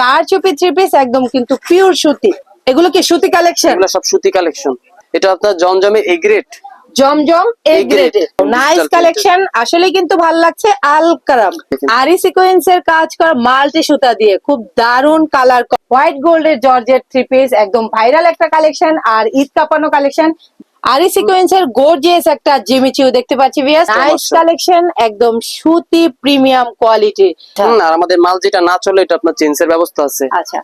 কারচুপি three piece একদম কিন্তু পিওর সুতি। এগুলো কি সুতি কালেকশন এগুলো সব সুতি কালেকশন এটা আপনার জমজমে A grade Zamzam A grade nice collection আসলে কিন্তু ভালো লাগছে আল কারাম। আরি সিকোয়েন্স এর কাজ করা মাল্টি সুতা দিয়ে। খুব দারুণ কালার হোয়াইট গোল্ডের জর্জেট থ্রি পিস একদম ভাইরাল একটা কালেকশন আর ঈদ কাপানো কালেকশন আরি সিকোয়েন্সের গোর্জিয়াস একটা জিমিচিও দেখতে পাচ্ছি ভিয়াস নাইস কালেকশন একদম সুতি প্রিমিয়াম কোয়ালিটি আর আমাদের মাল যেটা না চলে এটা আপনার চেঞ্জের ব্যবস্থা আছে। আচ্ছা।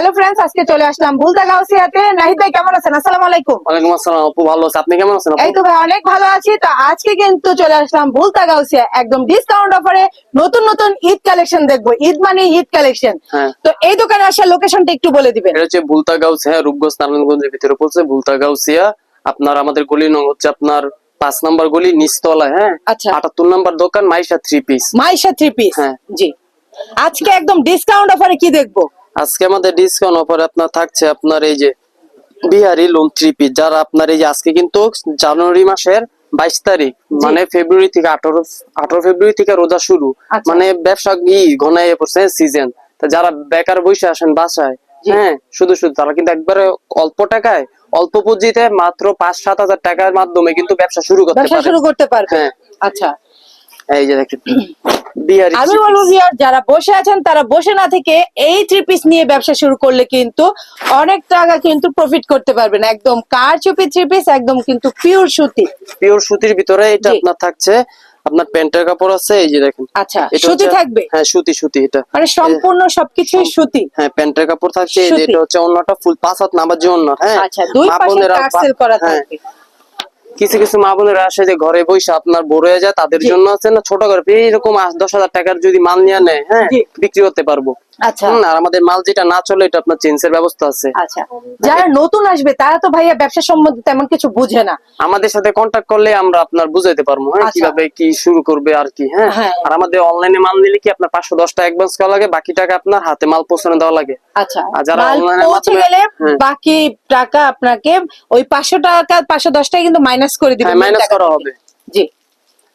হ্যালো ফ্রেন্ডস আজকে চলে আসলাম ভুলতা গাউসিয়াতে। নাহিদ ভাই কেমন আছেন? আসসালামু আলাইকুম। ওয়ালাইকুম আসসালাম আপু ভালো আছে? আপনি কেমন আছেন এই তো ভাই অনেক ভালো আছি। তো আজকে কিন্তু চলে আসলাম ভুলতা গাউসিয়া একদম ডিসকাউন্ট অফারে নতুন নতুন ঈদ কালেকশন দেখব। ঈদ মানে ঈদ কালেকশন হ্যাঁ। তো এই দোকানে আসার লোকেশনটা একটু বলে দিবেন। এটা হচ্ছে বুলতা গাউস হ্যাঁ রূপগঞ্জ নারায়ণগঞ্জের ভিতরে পড়ছে বুলতা গাউসিয়া। আপনার আমাদের গলি নং হচ্ছে আপনার পাঁচ নম্বর গলি নিচতলা হ্যাঁ? আচ্ছা। আটাত্তর নম্বর দোকান Maisha three piece Maisha three piece হ্যাঁ। জি। আজকে একদম ডিসকাউন্ট অফারে কি দেখব? আজকে আমাদের ডিসকাউন্ট অফার আপনার থাকছে আপনার এই যে বিহারি লোন থ্রি পিস যারা আপনার এই যে আজকে কিন্তু জানুয়ারি মাসের বাইশ তারিখ মানে ফেব্রুয়ারি থেকে আঠারো আঠারো ফেব্রুয়ারি থেকে রোজা শুরু আচ্ছা। মানে ব্যবসা ই ঘনাইয়ে পড়ছে সিজন যারা বেকার বসে আসেন বাসায় হ্যাঁ শুধু শুধু তারা কিন্তু একবারে অল্প টাকায় অল্প পুঁজিতে মাত্র পাঁচ সাত হাজার টাকার মাধ্যমে কিন্তু ব্যবসা শুরু করতে পারে। শুরু করতে পারবে। হ্যাঁ। আচ্ছা। এই যে দেখেন। আমি বলব। ভিউয়ার যারা বসে আছেন তারা বসে না থেকে এই থ্রি পিস নিয়ে ব্যবসা শুরু করলে কিন্তু অনেক টাকা কিন্তু প্রফিট করতে পারবেন। একদম কারচুপি থ্রি পিস একদম কিন্তু পিওর সুতি। পিওর সুতির ভিতরে এটা আপনার থাকছে আপনার প্যান্টের কাপড় আছে এই যে দেখেন। আচ্ছা সুতি থাকবে? হ্যাঁ সুতি সুতি এটা। মানে সম্পূর্ণ সবকিছুই সুতি। হ্যাঁ প্যান্টের কাপড় থাকছে এই যে এটা হচ্ছে অন্যটা ফুল পাঁচ হাত নামার যে অন্য হ্যাঁ। আচ্ছা দুই পাশে বোনেরা করা হ্যাঁ, থাকবে। কিছু কিছু মা বোনেরা আসে যে ঘরে বসে আপনার বড় হয়ে যায় তাদের জন্য আছে না ছোট করে? এইরকম দশ হাজার টাকার যদি মাল নিয়ে নেয় হ্যাঁ বিক্রি করতে পারব। আচ্ছা। আর আমাদের মাল যেটা না চলে এটা আপনার চেঞ্জের ব্যবস্থা আছে। আচ্ছা। যারা নতুন আসবে তারা তো ভাইয়া ব্যবসা সম্বন্ধে তেমন কিছু বুঝে না। আমাদের সাথে কন্ট্যাক্ট করলে আমরা আপনার বুঝাইতে পারব হ্যাঁ আচ্ছা। কীভাবে কি শুরু করবে আর কি হ্যাঁ। হ্যাঁ। আর আমাদের অনলাইনে মাল নিলে কি আপনার পাঁচশো দশ টাকা অ্যাডভান্স করা লাগে বাকি টাকা আপনার হাতে মাল পৌঁছানো দেওয়া লাগে। আচ্ছা। আর যারা মাল পৌঁছে গেলে। বাকি টাকা আপনাকে ওই পাঁচশো টাকা পাঁচশো দশ টাকা কিন্তু মাইনাস করে দিবেন হ্যাঁ মাইনাস করা হবে। জি।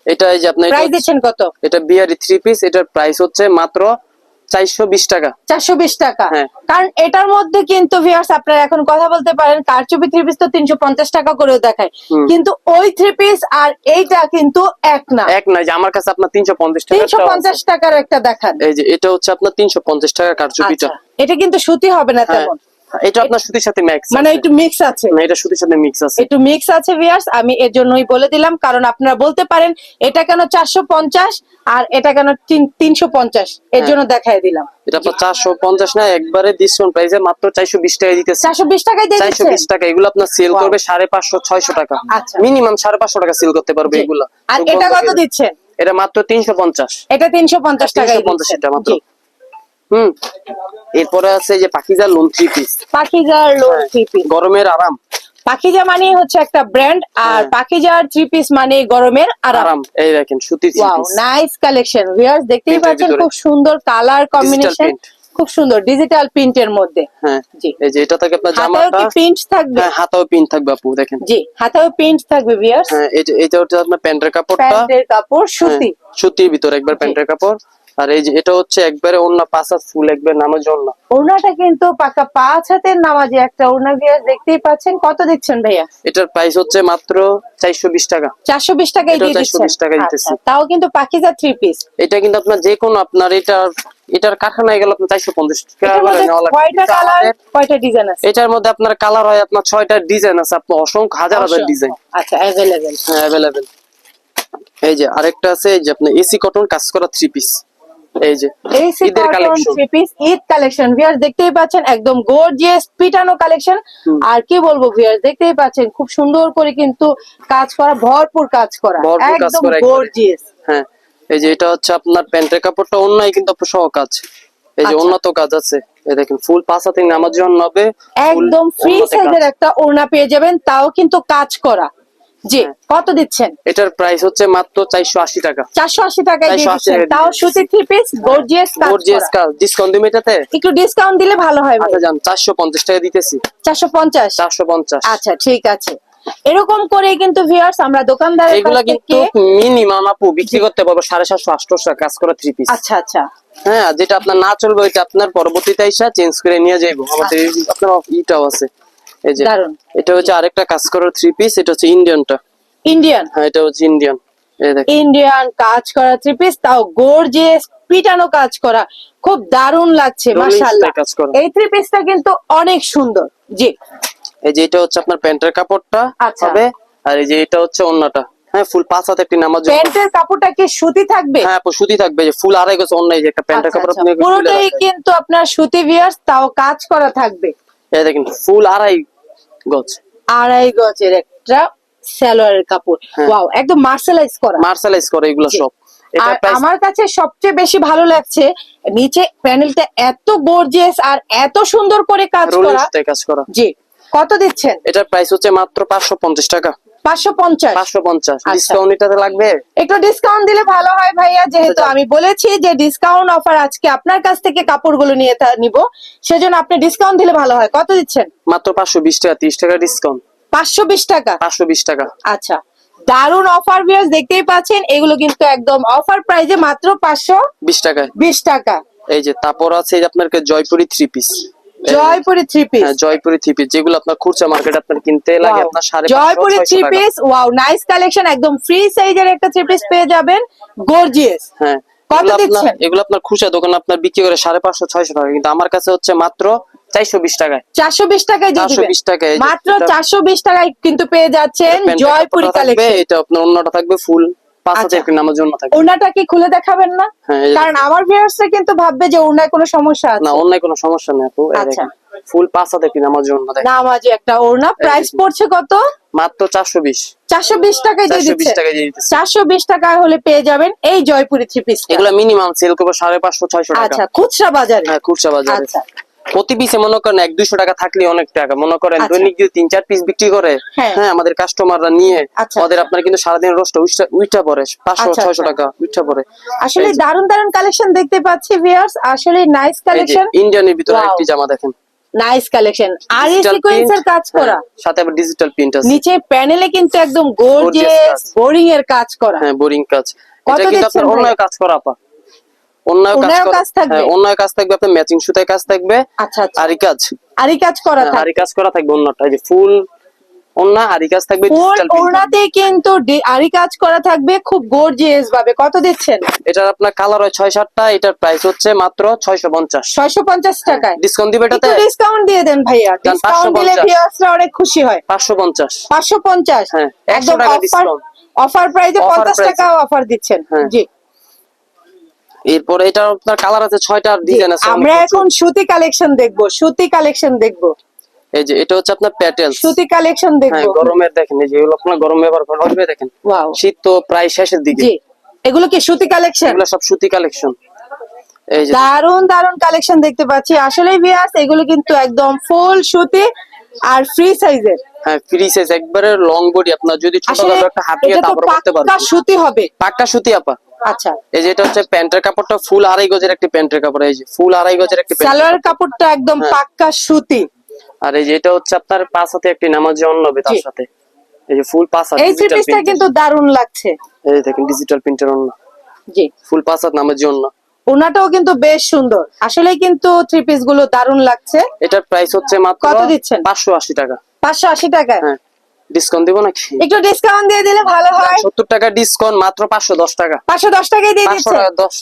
এটা এই যে প্রাইস দিচ্ছেন কত? এটা বিহারি থ্রি পিস এটার প্রাইস হচ্ছে মাত্র টাকা। হ্যাঁ। কারণ এটার মধ্যে কিন্তু ভিউয়ার্স আপনারা এখন কথা বলতে পারেন কারচুপি থ্রি পিস তো তিনশো পঞ্চাশ টাকা করেও দেখায়। কিন্তু ওই থ্রি পিস আর এইটা কিন্তু এক না। এক যে আমার কাছে আপনার তিনশো পঞ্চাশ টাকা তিনশো পঞ্চাশ টাকার একটা দেখান। এই যে এটা হচ্ছে আপনার তিনশো পঞ্চাশ টাকা কারচুপিটা আচ্ছা এটা কিন্তু সুতি হবে না হ্যাঁ। তেমন। এটা আপনার সুতির সাথে ম্যাক্স মানে একটু মিক্স আছে। এটা সুতির সাথে মিক্স আছে। একটু মিক্স আছে ভিউয়ার্স আমি এর জন্যই বলে দিলাম কারণ আপনারা বলতে পারেন এটা কেন চারশো পঞ্চাশ আর এটা কেন তিনশো পঞ্চাশ? এর হ্যাঁ। জন্য দিলাম। এটা আপনার চারশো পঞ্চাশ না একবারে ডিসকাউন্ট প্রাইসে মাত্র চারশো বিশ টাকা দিতেছে। চারশো বিশ টাকায় দিয়ে চারশো বিশ টাকা এগুলো আপনার সেল করবে সাড়ে পাঁচশো ছয়শো টাকা। আচ্ছা। মিনিমাম সাড়ে পাঁচশো টাকা সেল করতে পারবে এগুলো। আর এটা কত দিচ্ছেন এটা মাত্র তিনশো পঞ্চাশ। এটা তিনশো পঞ্চাশ টাকায় 350 এটা মাত্র। হুম। এরপরে আছে যে পাখিজার লোন থ্রি পিস পাখিজার লো থ্রি পিস গরমের আরাম। পাখিজা মানে হচ্ছে একটা ব্র্যান্ড আর। পাখিজার থ্রি পিস মানে গরমের আরাম। এই দেখেন সুতি three wow nice collection viewers দেখতেই পাচ্ছেন খুব সুন্দর কালার কম্বিনেশন খুব সুন্দর ডিজিটাল প্রিন্টের মধ্যে। হ্যাঁ জি। এই যে এটা থেকে আপনার জামাটা। প্রিন্ট থাকবে? হ্যাঁ হাতাও পিন থাকবে আপু দেখেন। জি হাতেও প্রিন্ট থাকবে ভিউয়ার্স হ্যাঁ যে এটা হচ্ছে আপনার প্যান্টের কাপড়টা। প্যান্টের কাপড় সুতি। হ্যাঁ, সুতির ভিতরে একবার প্যান্টের কাপড়। আর এই যে এটা হচ্ছে একবারে অন্য পাঁচা ফুল একবার নামার জন্য ওড়নাটা কিন্তু পাকা পাঁচ হাতের নামাজে একটা ওড়না ভিউয়ার্স দেখতেই পাচ্ছেন। কত দিচ্ছেন ভাইয়া? এটার প্রাইস হচ্ছে মাত্র চারশো বিশ টাকা। চারশো বিশ টাকায় এটাও দিয়ে 420 দিচ্ছেন দিতেছি। আচ্ছা, তাও কিন্তু পাখিজা থ্রি পিস এটা কিন্তু আপনার যে কোনো আপনার এটার এটার কারখানায় গেল আপনার চারশো পঞ্চাশ মধ্যে এটার মধ্যে আপনার কালার হয় আপনার ছয়টা ডিজাইন আছে। আপনার অসংখ্য হাজার হাজার ডিজাইন আচ্ছা অ্যাভেলেবেল হ্যাঁ অ্যাভেলেবেল এই যে আরেকটা আছে এই যে আপনার এসি কটন কাজ করা থ্রি পিস এই যে এই ঈদের collection three piece Eid collection viewers দেখতেই পাচ্ছেন একদম গর্জিয়াস পিটানো কালেকশন আর কি বলব ভিউয়ার্স দেখতেই পাচ্ছেন খুব সুন্দর করে কিন্তু কাজ করা ভরপুর কাজ করা। ভরপুর একদম গর্জিয়াস হ্যাঁ এই যে এটা হচ্ছে আপনার প্যান্টের কাপড়টা অন্যায় কিন্তু সহ কাজ। এই যে আচ্ছা। উন্নত কাজ আছে। এই দেখেন ফুল পাঁচ হাতে নামার জন্য হবে একদম ফ্রি সাইজের একটা ওড়না পেয়ে যাবেন তাও কিন্তু কাজ করা। জি হ্যাঁ। কত দিচ্ছেন? এটার প্রাইস হচ্ছে মাত্র চারশো আশি টাকা। চারশো আশি টাকায় দিয়ে দিচ্ছেন। তাও সুতি থ্রি পিস গর্জিয়াস কাজ গর্জিয়াস। কাজ। ডিসকাউন্ট দিবে এটাতে? একটু ডিসকাউন্ট দিলে ভালো হয় আচ্ছা চারশো পঞ্চাশ টাকা দিতেছি। চারশো পঞ্চাশ? চারশো পঞ্চাশ। আচ্ছা ঠিক আছে। এরকম করে কিন্তু ভিউয়ার্স আমরা দোকানদারের এগুলা কিন্তু মিনিমাম আপু বিক্রি করতে পারব সাড়ে সাতশো আটশো কাজ করা থ্রি পিস আচ্ছা আচ্ছা। হ্যাঁ যেটা আপনার না চলবে ওইটা আপনার পরবর্তীতে এসে চেঞ্জ করে নিয়ে যাইবো। আমাদের আপনার ইটাও আছে। এই যে দারুণ। এটা হচ্ছে আরেকটা কাজ করার থ্রি পিস এটা হচ্ছে ইন্ডিয়ানটা ইন্ডিয়ান হ্যাঁ এটা হচ্ছে ইন্ডিয়ান এই ইন্ডিয়ান কাজ করা থ্রি পিস তাও গর্জিয়াস পিটানো কাজ করা। খুব দারুণ লাগছে মাশাআল্লাহ। এই থ্রি পিসটা কিন্তু অনেক সুন্দর জি। এই যে এটা হচ্ছে আপনার প্যান্টের কাপড়টা আচ্ছা। হবে আর এই যে এটা হচ্ছে অন্যটা। হ্যাঁ ফুল পাঁচ হাতে একটি নামাজ প্যান্টের কাপড়টা কি সুতি থাকবে? হ্যাঁ আপু সুতি থাকবে যে ফুল আড়াই গেছে অন্য যে একটা প্যান্টের আচ্ছা, কাপড় আচ্ছা। আপনি পুরোটাই কিন্তু আপনার সুতি ভিউয়ার্স তাও কাজ করা থাকবে। এই দেখেন ফুল আড়াই গজ। আড়াই গজের একটা সালোয়ারের কাপড়। হ্যাঁ। ওয়াও একদম মার্শালাইজ করা। মার্শালাইজ করে এগুলো সব। আর আমার কাছে সবচেয়ে বেশি ভালো লাগছে নিচে প্যানেলটা এত গর্জিয়াস আর এত সুন্দর করে কাজ করা। কাজ করা। জি। কত দিচ্ছেন? এটার প্রাইস হচ্ছে মাত্র পাঁচশো পঞ্চাশ টাকা। পাঁচশো পঞ্চাশ। পাঁচশো পঞ্চাশ। ডিসকাউন্ট এটাতে লাগবে? একটু ডিসকাউন্ট দিলে ভালো ভাইয়া যেহেতু। আমি বলেছি যে ডিসকাউন্ট অফার আজকে আপনার কাছ থেকে কাপড়গুলো নিয়ে নিব সেজন্য আপনি ডিসকাউন্ট দিলে ভালো হয়। কত দিচ্ছেন? মাত্র পাঁচশো বিশ টাকা তিরিশ টাকা ডিসকাউন্ট পাঁচশো বিশ টাকা? পাঁচশো বিশ টাকা। আচ্ছা। দারুণ অফার ভিউয়ার্স দেখতেই পাচ্ছেন এগুলো কিন্তু একদম অফার প্রাইজে মাত্র পাঁচশো বিশ টাকায়। বিশ টাকা। এই যে তারপর আছে আপনার Jaipuri three piece Jaipuri three piece হ্যাঁ জয়পুরি থ্রি পিস যেগুলো আপনার খুচরা মার্কেট আপনার কিনতে লাগে আপনার সাড়ে Jaipuri three piece wow nice collection একদম ফ্রি সাইজের একটা থ্রি পিস পেয়ে যাবেন। গর্জিয়াস হ্যাঁ কত দিচ্ছেন? এগুলো আপনার খুচরা দোকান আপনার বিক্রি করে সাড়ে পাঁচশো ছয়শো টাকা। কিন্তু আমার কাছে হচ্ছে মাত্র চারশো বিশ টাকায়। চারশো বিশ টাকায় দিয়ে চারশো দিবেন বিশ টাকায় মাত্র চারশো বিশ টাকায় কিন্তু পেয়ে যাচ্ছেন জয়পুরি কালেকশন এটা আপনার অন্যটা থাকবে ফুল পাঁচ আচ্ছা। হাজার নামার জন্য থাকবে ওনাটা কি খুলে দেখাবেন না? হ্যাঁ কারণ আমার ভিউয়ার্সরা কিন্তু ভাববে যে কোনো সমস্যা না কোনো সমস্যা নেই আপু। আচ্ছা। ফুল পাঁচ নামার জন্য একটা ওড়না। প্রাইস পড়ছে কত? মাত্র চারশো বিশ। চারশো বিশ টাকায় দিয়ে দিচ্ছে। চারশো বিশ টাকায় হলে পেয়ে যাবেন এই জয়পুরি থ্রি পিস এগুলো মিনিমাম সেল করব সাড়ে পাঁচশো ছয়শো টাকা। আচ্ছা খুচরা বাজারে। হ্যাঁ খুচরা বাজারে। আচ্ছা। প্রতি পিসে মনে করেন এক দুইশো টাকা থাকলে অনেক টাকা মনে করেন আচ্ছা। দৈনিক যদি তিন চার পিস বিক্রি করে হ্যাঁ। হ্যাঁ আমাদের কাস্টমাররা নিয়ে আচ্ছা। ওদের আপনার কিন্তু সারাদিন রোস্ট উইটা পরে পাঁচশো আচ্ছা, ছয়শো। টাকা উইটা পরে আসলে দারুণ দারুণ কালেকশন দেখতে পাচ্ছি ভিউয়ার্স আসলে নাইস কালেকশন ইন্ডিয়ানের ভিতরে. একটি জামা দেখেন নাইস কালেকশন আর এই সিকোয়েন্সের কাজ করা হ্যাঁ, সাথে আবার ডিজিটাল প্রিন্ট আছে নিচে প্যানেলে কিন্তু একদম গর্জিয়াস বোরিং এর কাজ করা হ্যাঁ বোরিং কাজ এটা কিন্তু আপনার ভাই? অন্যায় কাজ করা আপা অন্যায় কাজ করা কাজ থাকবে? হ্যাঁ অন্যায় কাজ থাকবে আপনার ম্যাচিং সুতায় কাজ থাকবে আচ্ছা আচ্ছা। আরি কাজ। আরই কাজ করা হ্যাঁ, আরি কাজ করা থাকবে অন্যটা যে ফুল অন্য আরি কাজ থাকবে ফুল ডিজিটাল প্রিন্ট ওড়নাতে কিন্তু ডি- কাজ করা থাকবে খুব গর্জিয়াস ভাবে। কত দিচ্ছেন? এটার আপনার কালার হয় ছয় সাতটা এটার প্রাইস হচ্ছে মাত্র ছয়শো পঞ্চাশ। ছয়শো পঞ্চাশ টাকায়। ডিসকাউন্ট দিবে এটাতে? ডিসকাউন্ট দিয়ে দেন ভাইয়া। ডিসকাউন্ট দিলে ভিউয়ার্সরা অনেক খুশি হয়। পাঁচশো পঞ্চাশ। পাঁচশো পঞ্চাশ। হ্যাঁ, 100 একদম টাকা অফার discount। অফার প্রাইজে পঞ্চাশ টাকা অফার দিচ্ছেন। হ্যাঁ। জি। এরপরে এটা আপনার কালার আছে ছয়টা। ডিজাইন আছে আমরা এখন সুতি কালেকশন দেখব সুতি কালেকশন দেখব। এই যে এটা হচ্ছে আপনার প্যাটেল সুতি কালেকশন হ্যাঁ দেখব। গরমের দেখেন এই যে এগুলো আপনার গরম ব্যবহার করা হবে দেখেন। ওয়াও শীত তো প্রায় শেষের দিকে। জি এগুলো কি সুতি কালেকশন এগুলো সব সুতি কালেকশন এই যে দারুণ দারুণ কালেকশন দেখতে পাচ্ছি। আসলে ভিয়াস এগুলো কিন্তু একদম ফুল সুতি আর ফ্রি সাইজের হ্যাঁ ফ্রি সাইজ একবারে লং বডি আপনার যদি ছোট একটা হাতিয়ে তারপর করতে পাক্কা পারবেন সুতি হবে। পাক্কা সুতি আপা। আচ্ছা। এই যে এটা হচ্ছে প্যান্টের কাপড়টা ফুল আড়াই গজের একটি প্যান্টের কাপড় এই যে ফুল আড়াই গজের একটি সালোয়ার কাপড়টা একদম হ্যাঁ। পাক্কা সুতি। আর এই যে এটা হচ্ছে আপনার পাঁচ হাতে একটি নামাজি তার সাথে। এই যে ফুল পাঁচ হাত এই পিসটা কিন্তু দারুণ লাগছে। এই দেখেন ডিজিটাল প্রিন্টের অন্য। জি। ফুল পাঁচ হাত নামাজি অন্য। ওনাটাও কিন্তু বেশ সুন্দর। আসলে কিন্তু থ্রি পিসগুলো দারুণ লাগছে। এটার প্রাইস হচ্ছে মাত্র কত দিচ্ছেন? পাঁচশো আশি টাকা। পাঁচশো আশি টাকায়? হ্যাঁ। ডিসকাউন্ট দিব নাকি? একটু ডিসকাউন্ট দিয়ে দিলে ভালো হয়। সত্তর টাকা ডিসকাউন্ট মাত্র পাঁচশো দশ টাকা। পাঁচশো দশ টাকায় দিয়ে দিচ্ছে।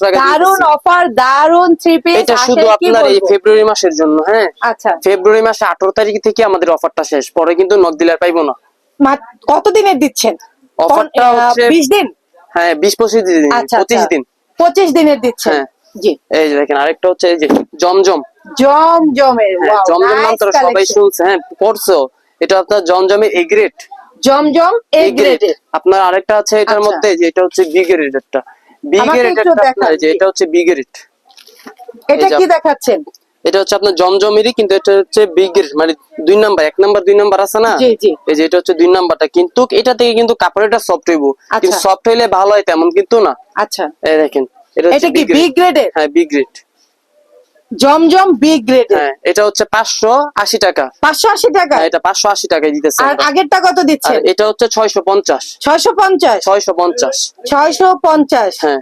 টাকা দারুণ অফার দারুণ থ্রি পিস এটা শুধু আপনার এই ফেব্রুয়ারি মাসের জন্য হ্যাঁ? আচ্ছা। ফেব্রুয়ারি মাসে আঠারো তারিখ থেকে আমাদের অফারটা শেষ। পরে কিন্তু নক দিলে আর পাইবো না। কত দিনের দিচ্ছেন? অফারটা হচ্ছে বিশ দিন? হ্যাঁ বিশ পঁচিশ দিন আচ্ছা পঁচিশ আচ্ছা। দিন। পঁচিশ দিনের দিচ্ছেন? হ্যাঁ। জি। এই যে দেখেন আরেকটা হচ্ছে এই যে জমজম। জম জমের হ্যাঁ জমজম নাম তো সবাই শুনছে হ্যাঁ পড়ছো। এটা আপনার জমজমের এ গ্রেড জমজম এই গ্রেডে আপনার আরেকটা আছে এটার আচ্ছা। মধ্যে যে এটা হচ্ছে বি গ্রেড একটা বি গ্রেড একটা আপনার যে এটা হচ্ছে বি গ্রেড এটা কি দেখাচ্ছেন? এটা হচ্ছে আপনার জমজমেরই কিন্তু এটা হচ্ছে বি গ্রেড মানে দুই নাম্বার এক নাম্বার দুই নাম্বার আছে না। এই যে এটা হচ্ছে দুই নাম্বারটা। কিন্তু এটা থেকে কিন্তু কাপড়টা সফট হইব। কিন্তু আচ্ছা। সফট হইলে ভালো হয় তেমন কিন্তু না। আচ্ছা। এই দেখেন এটা কি বি বি গ্রেডের হ্যাঁ বি গ্রেড জমজম বিগ গ্রেড হ্যাঁ এটা হচ্ছে পাঁচশো আশি টাকা। পাঁচশো আশি টাকা? হ্যাঁ, এটা পাঁচশো আশি টাকায় দিতেছে আর। আগেরটা কত আর দিচ্ছেন এটা হচ্ছে ছয়শো পঞ্চাশ। ছয়শো পঞ্চাশ? ছয়শো পঞ্চাশ। ছয়শো পঞ্চাশ? হ্যাঁ।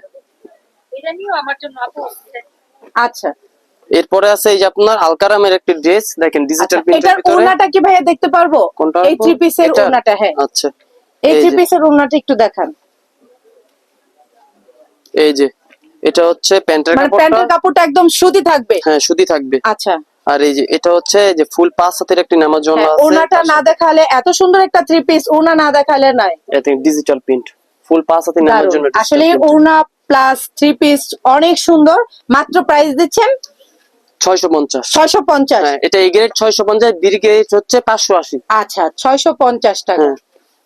আচ্ছা। এরপরে আছে এই যে আপনার আলকারামের একটি ড্রেস দেখেন ডিজিটাল আচ্ছা, প্রিন্টের ভিতরে। ওড়নাটা কি ভাইয়া দেখতে পারব? কোনটা এই থ্রি পিসের এটা? ওড়নাটা হ্যাঁ। আচ্ছা। এই থ্রি। পিসের ওড়নাটা একটু দেখান। এই যে। এটা হচ্ছে প্যান্টের মানে প্যান্টের কাপড়টা কাপড়টা একদম সুতি থাকবে? হ্যাঁ সুতি থাকবে। আচ্ছা। আর এই যে এটা হচ্ছে যে ফুল পাঁচ হাতের একটি নামার জন্য হ্যাঁ, আছে। ওড়নাটা না দেখালে এত সুন্দর একটা থ্রি পিস ওনা না দেখালে নাই ডিজিটাল প্রিন্ট ফুল পাঁচ হাতের নামার জন্য আসলে ওনা প্লাস থ্রি পিস অনেক সুন্দর। মাত্র প্রাইস দিচ্ছেন? ছয়শো পঞ্চাশ। ছয়শো পঞ্চাশ। হ্যাঁ এটা এ গ্রেড ছয়শো পঞ্চাশ বি গ্রেড হচ্ছে পাঁচশো আশি। আচ্ছা ছয়শো পঞ্চাশ টাকা। হ্যাঁ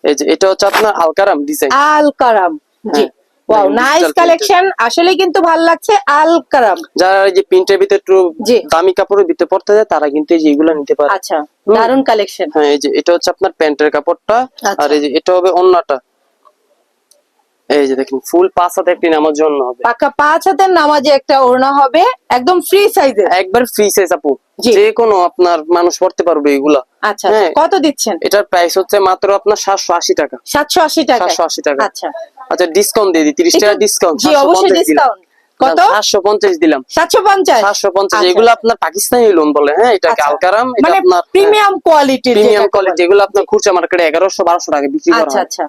এই যে এটা হচ্ছে আপনার আলকারাম ডিজাইন আলকারাম। জি। ওয়াও নাইস কালেকশন আসলে কিন্তু ভালো লাগছে আল কারাম। যারা এই যে প্রিন্টের ভিতরে একটু। দামি কাপড়ের ভিতরে পড়তে যায় তারা কিন্তু এই যে এগুলো নিতে পারে। আচ্ছা দারুণ কালেকশন হ্যাঁ এই যে এটা হচ্ছে আপনার প্যান্টের কাপড়টা। আচ্ছা। আর এই যে এটা হবে অন্যটা। এই যে দেখেন ফুল পাঁচ হাতে একটি নামার জন্য হবে। পাকা পাঁচ হাতের নামাজে একটা ওড়না হবে একদম ফ্রি সাইজের একবার ফ্রি সাইজ আপু। যে কোনো আপনার মানুষ পড়তে পারবে এগুলা। আচ্ছা। হ্যাঁ। কত দিচ্ছেন? এটার প্রাইস হচ্ছে মাত্র আপনার সাতশো আশি টাকা। সাতশো আশি টাকা। সাতশো আশি টাকা। আচ্ছা। আচ্ছা ডিসকাউন্ট দিয়ে দিই তিরিশ টাকা ডিসকাউন্ট অবশ্যই ডিসকাউন্ট কত? দিলাম। সাতশো পঞ্চাশ? সাতশো পঞ্চাশ আচ্ছা। এগুলো আপনার পাকিস্তানি লোন বলে হ্যাঁ আচ্ছা। এটা মানে আপনার প্রিমিয়াম প্রিমিয়াম কোয়ালিটি এগুলো আপনার খুচরা মার্কেটে এগারোশো বারোশো টাকা বিক্রি করা আচ্ছা হয়। আচ্ছা।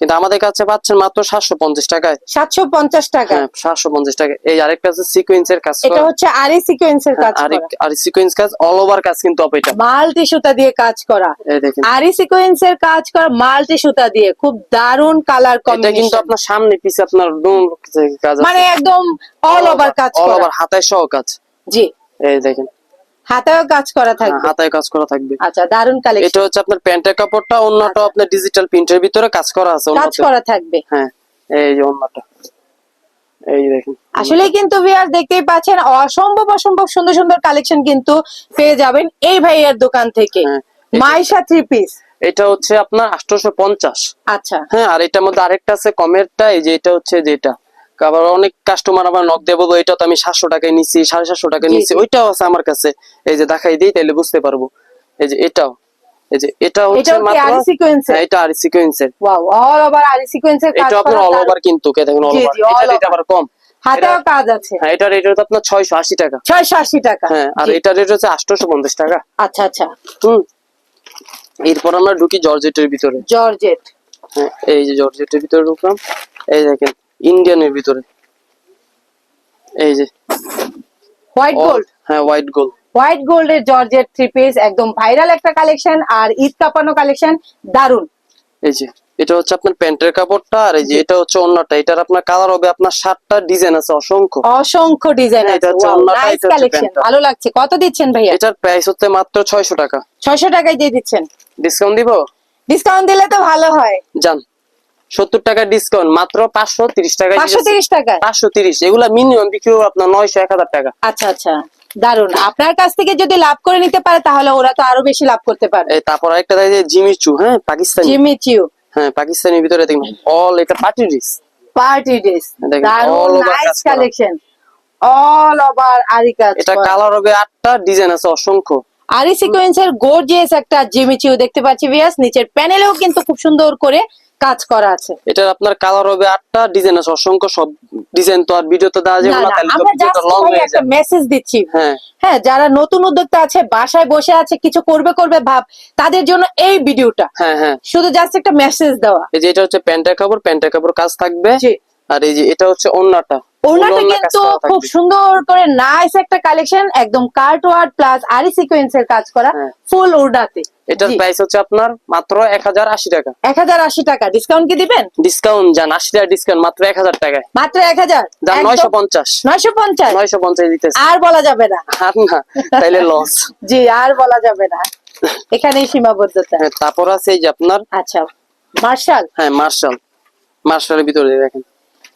কিন্তু আমাদের কাছে পাচ্ছেন মাত্র সাতশো পঞ্চাশ টাকায়। সাতশো পঞ্চাশ টাকা। হ্যাঁ সাতশো পঞ্চাশ টাকা। এই আরেকটা আছে সিকোয়েন্সের কাজ। এটা হচ্ছে আরি সিকোয়েন্সের কাজ হ্যাঁ, আরেক করা। আর সিকোয়েন্স কাজ অল ওভার কাজ কিন্তু অপ এটা। মাল্টি সুতা দিয়ে কাজ করা। এই দেখেন। আরি সিকোয়েন্সের কাজ করা মাল্টি সুতা দিয়ে। খুব দারুণ কালার এটা কিন্তু আপনার সামনে পিছে আপনার কাজ মানে একদম অল ওভার কাজ অল ওভার হাতায় সহ কাজ। জি। এই দেখেন। হাতেও কাজ করা হ্যাঁ, থাকবে। হাতায় কাজ করা থাকবে। আচ্ছা দারুণ কালেকশন এটা হচ্ছে আপনার প্যান্টের কাপড়টা অন্যটা আপনার ডিজিটাল প্রিন্টের ভিতরে কাজ করা আছে কাজ করা থাকবে। হ্যাঁ এই যে অন্যটা। এই আসলে কিন্তু ভিউয়ার দেখতেই পাচ্ছেন অসম্ভব অসম্ভব সুন্দর সুন্দর কালেকশন কিন্তু পেয়ে যাবেন এই ভাইয়ের দোকান থেকে। হ্যাঁ। মাইশা থ্রি পিস এটা হচ্ছে আপনার আঠারোশো পঞ্চাশ। আচ্ছা। হ্যাঁ আর এটার মধ্যে আরেকটা আছে কমেরটা এই যে এটা হচ্ছে যেটা। আবার অনেক কাস্টমার আমার নক বলব এটা তো আমি সাতশো টাকায় নিচ্ছি সাড়ে সাতশো টাকায় নিচ্ছি। ওইটাও আছে আমার কাছে। এই যে দেখাই দিই তাহলে বুঝতে পারব। এই যে এটাও। এই যে এটা হচ্ছে মাত্র আরি সিকোয়েন্সের হ্যাঁ, এটা আর সিকোয়েন্সের ওয়াও অল ওভার আরি সিকোয়েন্সের কাজ এটা আপনার অল ওভার কিন্তু কে দেখেন অল ওভার এটা আবার কম। হাতেও এটা- কাজ আছে। হ্যাঁ এটা রেট হচ্ছে আপনার টাকা। ছয়শো আশি টাকা। হ্যাঁ আর এটা রেট হচ্ছে টাকা। আচ্ছা আচ্ছা। হুম। এরপর আমরা ঢুকি জর্জেটের ভিতরে। জর্জেট। হ্যাঁ এই যে জর্জেটের ভিতরে ঢুকলাম। এই দেখেন ইন্ডিয়ানের ভিতরে। এই যে। হোয়াইট গোল্ড হ্যাঁ হোয়াইট গোল্ড হোয়াইট গোল্ডের জর্জেট থ্রি পিস একদম ভাইরাল একটা কালেকশন আর ঈদ কাপানো কালেকশন দারুণ এই যে এটা হচ্ছে আপনার প্যান্টের কাপড়টা আর এই যে এটা হচ্ছে অন্যটা। এটার আপনার কালার হবে আপনার সাতটা ডিজাইন আছে অসংখ্য। অসংখ্য ডিজাইন এটা আছে। হচ্ছে অন্যটা, নাইস এটা কালেকশন ভালো লাগছে। কত দিচ্ছেন ভাইয়া? এটার প্রাইস হচ্ছে মাত্র ছয়শো টাকা। ছয়শো টাকায় দিয়ে দিচ্ছেন। ডিসকাউন্ট দিব? ডিসকাউন্ট দিলে তো ভালো হয়। যান। সত্তর টাকা ডিসকাউন্ট মাত্র পাঁচশো তিরিশ টাকা। পাঁচশো তিরিশ টাকায় পাঁচশো তিরিশ এগুলা মিনিমাম বিক্রি হবে আপনার নয়শো এক হাজার টাকা। আচ্ছা আচ্ছা। দারুণ আপনার কাছ থেকে যদি লাভ করে নিতে পারে তাহলে ওরা তো আরও বেশি লাভ করতে পারে তারপর আরেকটা থাকে যে জিমিচু হ্যাঁ পাকিস্তানি। জিমি চিউ হ্যাঁ পাকিস্তানের ভিতরে দেখুন অল এটা পার্টি ড্রেস পার্টি ড্রেস দারুণ নাইস কালেকশন অল ওভার আরি কাজ এটা কালার হবে আটটা ডিজাইন আছে অসংখ্য। আরি সিকোয়েন্সের গর্জিয়াস একটা জিমিচিও দেখতে পাচ্ছি ভিয়াস নিচের প্যানেলেও কিন্তু খুব সুন্দর করে কাজ করা আছে। এটা আপনার কালার হবে আটটা ডিজাইন আছে অসংখ্য সব ডিজাইন তো আর ভিডিওতে দেওয়া যাবে না, তাহলে ভিডিওটা লং হয়ে একটা যাবে। মেসেজ দিচ্ছি। হ্যাঁ। হ্যাঁ যারা নতুন উদ্যোক্তা আছে বাসায় বসে আছে কিছু করবে করবে ভাব তাদের জন্য এই ভিডিওটা হ্যাঁ হ্যাঁ। শুধু জাস্ট একটা মেসেজ দেওয়া। এই যে এটা হচ্ছে প্যান্টের কাপড় প্যান্টের কাপড় কাজ থাকবে। জি। আর এই যে এটা হচ্ছে ওন্নাটা। ওনাটা কিন্তু খুব সুন্দর করে নাইস একটা কালেকশন একদম কার্ট ওয়ার্ড প্লাস আরি সিকোয়েন্সের কাজ করা হ্যাঁ। ফুল ওড়নাতে। এটার প্রাইস হচ্ছে আপনার মাত্র এক হাজার আশি টাকা। এক হাজার আশি টাকা। ডিসকাউন্ট কি দিবেন? ডিসকাউন্ট যান আশি টাকা ডিসকাউন্ট মাত্র এক হাজার টাকায়। মাত্র এক হাজার? যান নয়শো পঞ্চাশ। নয়শো পঞ্চাশ? নয়শো পঞ্চাশ দিতেছে। আর বলা যাবে না। আর না তাইলে লস জি আর বলা যাবে না। এখানেই সীমাবদ্ধতা। হ্যাঁ তারপর আছে এই যে আপনার আচ্ছা মার্শাল হ্যাঁ মার্শাল মার্শালের ভিতরে দেখেন।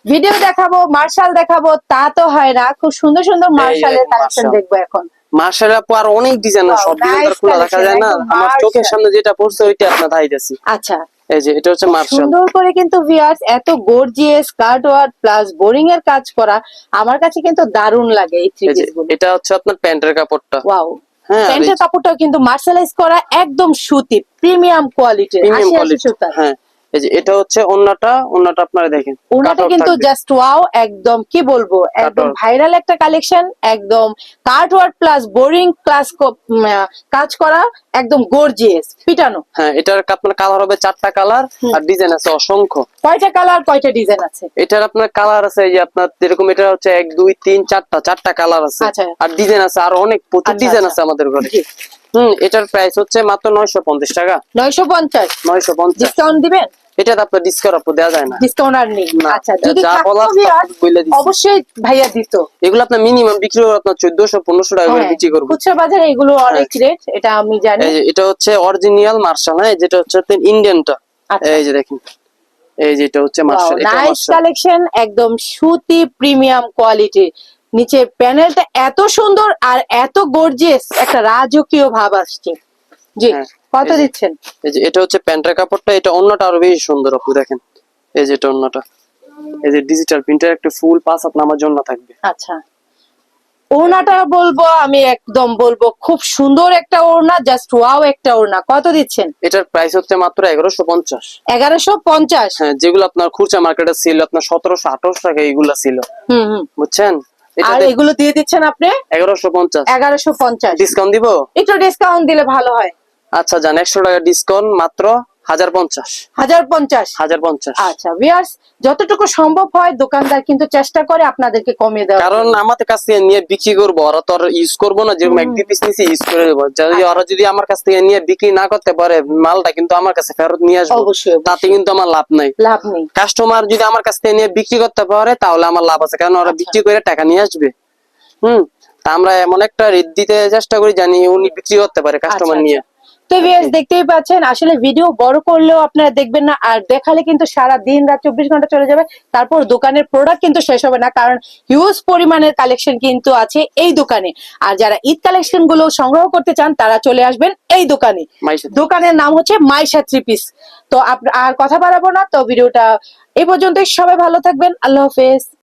ভিডিও দেখাবো মার্শাল দেখাবো তা তো হয় না। খুব সুন্দর সুন্দর মার্শালের কালেকশন। দেখব এখন। মার্শাল আপু আর অনেক ডিজাইন সব ডিজাইন খোলা দেখা যায় না? আমার চোখের সামনে যেটা পড়ছে ওইটা আপনার ধাইতেছি আচ্ছা। এই যে এটা হচ্ছে মার্শাল সুন্দর করে কিন্তু ভিউয়ার্স এত gorgeous card work plus boring এর কাজ করা আমার কাছে কিন্তু দারুণ লাগে এই থ্রি পিসগুলো। এটা হচ্ছে আপনার প্যান্টের কাপড়টা। ওয়াও হ্যাঁ প্যান্টের কাপড়টাও কিন্তু মার্শালাইজ করা একদম সুতি প্রিমিয়াম কোয়ালিটির প্রিমিয়াম আশি আশি কোয়ালিটি সুতা হ্যাঁ। এই যে এটা হচ্ছে ওন্নাটা ওন্নাটা আপনারা দেখেন। কাটওয়ার্ক কিন্তু জাস্ট ওয়াও একদম কি বলব একদম ভাইরাল একটা কালেকশন একদম card work plus boring plus কাজ করা একদম গর্জিয়াস পিটানো। হ্যাঁ এটার আপনার কালার হবে চারটা কালার আর ডিজাইন আছে অসংখ্য। কয়টা কালার কয়টা ডিজাইন আছে? এটার আপনার কালার আছে এই যে আপনার যেরকম এটা হচ্ছে এক দুই তিন চারটা চারটা কালার আছে। আচ্ছা। আর ডিজাইন আছে আর অনেক প্রচুর আচ্ছা, ডিজাইন আচ্ছা। আছে আমাদের ঘরে। হুম এটার প্রাইস হচ্ছে মাত্র নয়শো পঞ্চাশ টাকা। নয়শো পঞ্চাশ। নয়শো পঞ্চাশ। ডিসকাউন্ট দিবেন? এটা তো আপনার ডিসকাউন্ট আপু দেওয়া যায় না। ডিসকাউন্ট আর নেই। আচ্ছা যদি। অবশ্যই ভাইয়া দিত। এগুলো আপনার মিনিমাম বিক্রি করে আপনার চোদ্দশো পনেরোশো টাকা করে হ্যাঁ, বিক্রি করব। খুচরা বাজারে এগুলো অনেক রেট এটা আমি জানি। এই যে এটা হচ্ছে অরিজিনাল মার্শাল হ্যাঁ যেটা হচ্ছে ইন্ডিয়ানটা আচ্ছা। এই যে দেখেন এই যে এটা হচ্ছে মার্শাল এটা নাইস কালেকশন একদম সুতি প্রিমিয়াম কোয়ালিটি নিচের প্যানেলটা এত সুন্দর আর এত গর্জিয়াস একটা রাজকীয় ভাব আসছে। জি হ্যাঁ, কত দিচ্ছেন? এই যে এটা হচ্ছে প্যান্টের কাপড়টা এটা অন্যটা আরও বেশি সুন্দর আপু দেখেন। এই যে এটা অন্যটা। এই যে ডিজিটাল প্রিন্টের একটা ফুল পাস আপনার আমার জন্য থাকবে। আচ্ছা। ওড়নাটা বলব আমি একদম বলব খুব সুন্দর একটা ওড়না জাস্ট ওয়াও একটা ওড়না। কত দিচ্ছেন? এটার প্রাইস হচ্ছে মাত্র এগারোশো পঞ্চাশ। এগারোশো পঞ্চাশ? হ্যাঁ যেগুলো আপনার খুচরা মার্কেটে ছিল আপনার সতেরোশো আঠারোশো টাকা এইগুলা ছিল। হুম বুঝছেন? আর এগুলো দিয়ে দিচ্ছেন আপনি? এগারোশো পঞ্চাশ। এগারোশো পঞ্চাশ। ডিসকাউন্ট দিব? একটু ডিসকাউন্ট দিলে ভালো হয়। আচ্ছা জান একশো টাকা ডিসকাউন্ট মাত্র হাজার পঞ্চাশ। হাজার পঞ্চাশ। হাজার পঞ্চাশ। আচ্ছা ভিউয়ার্স যতটুকু সম্ভব হয় দোকানদার কিন্তু চেষ্টা করে আপনাদেরকে কমিয়ে দেওয়ার কারণ আমাদের কাছ থেকে নিয়ে বিক্রি করব ওরা তো ইউজ করব না যেরকম এক দুই পিস নিচে ইউজ করে দেবো যদি ওরা যদি আমার কাছ থেকে নিয়ে বিক্রি না করতে পারে মালটা কিন্তু আমার কাছে ফেরত নিয়ে আসব। অবশ্যই। তাতে কিন্তু আমার লাভ নাই। লাভ নেই। কাস্টমার যদি আমার কাছ থেকে নিয়ে বিক্রি করতে পারে তাহলে আমার লাভ আছে। কারণ আচ্ছা। ওরা বিক্রি করে টাকা নিয়ে আসবে। হুম তা আমরা এমন একটা রেট দিতে চেষ্টা করি জানি উনি বিক্রি করতে পারে কাস্টমার আচ্ছা, নিয়ে। তো ভিউয়ার্স দেখতেই পাচ্ছেন আসলে ভিডিও বড় করলেও আপনারা দেখবেন না আর দেখালে কিন্তু সারা দিন রাত চব্বিশ ঘণ্টা চলে যাবে। তারপর দোকানের প্রোডাক্ট কিন্তু শেষ হবে না কারণ হিউজ পরিমাণের কালেকশন কিন্তু আছে এই দোকানে। আর যারা ঈদ কালেকশনগুলো সংগ্রহ করতে চান তারা চলে আসবেন এই দোকানে। দোকানের নাম হচ্ছে মাইশা থ্রি পিস তো আর কথা বাড়াবো না তো ভিডিওটা এই পর্যন্তই। সবাই ভালো থাকবেন আল্লাহ হাফেজ।